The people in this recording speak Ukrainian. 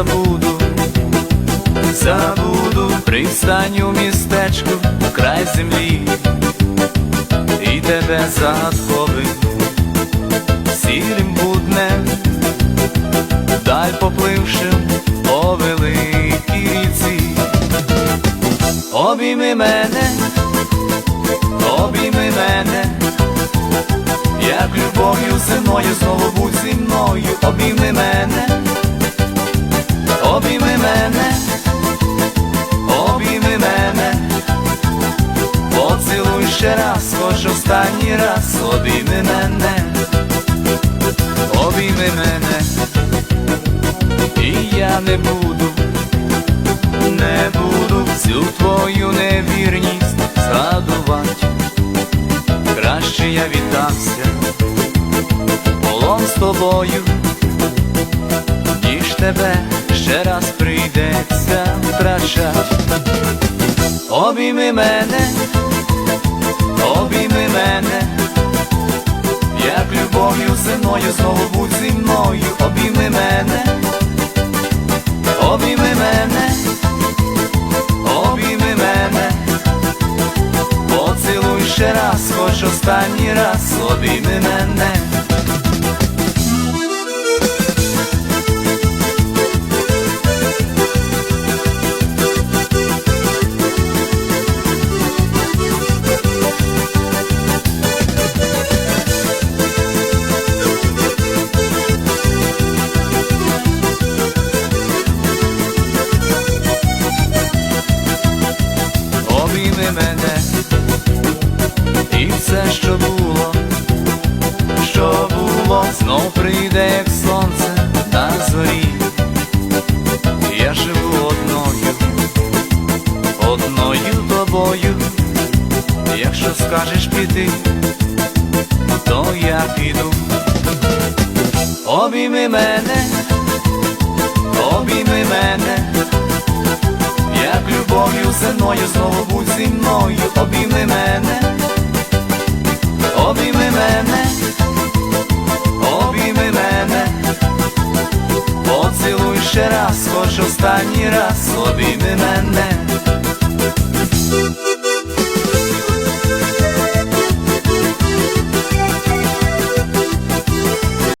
забуду, забуду, пристань у містечку край землі. І тебе захоплю сірим буднем, даль попливши по великій ріці. Обійми мене, обійми мене, як любов'ю зимою знову будь зі мною, обійми мене. Останній раз, обійми мене, обійми мене, і я не буду не буду всю твою невірність згадувати. Краще я віддався полон з тобою, ніж тебе ще раз прийдеться втрачать. Обійми мене, як любов'ю зиною знову будь зі мною, обійми мене, обійми мене обійми мене, поцілуй ще раз, хоч останній раз, обійми мене. Все, що було, що було, знов прийде, як сонце на зорі. Я живу одною, одною тобою. Якщо скажеш піти, то я піду. Обійми мене, обійми мене як любов'ю земною знову будь зі мною, обійми останній раз, обійми мене.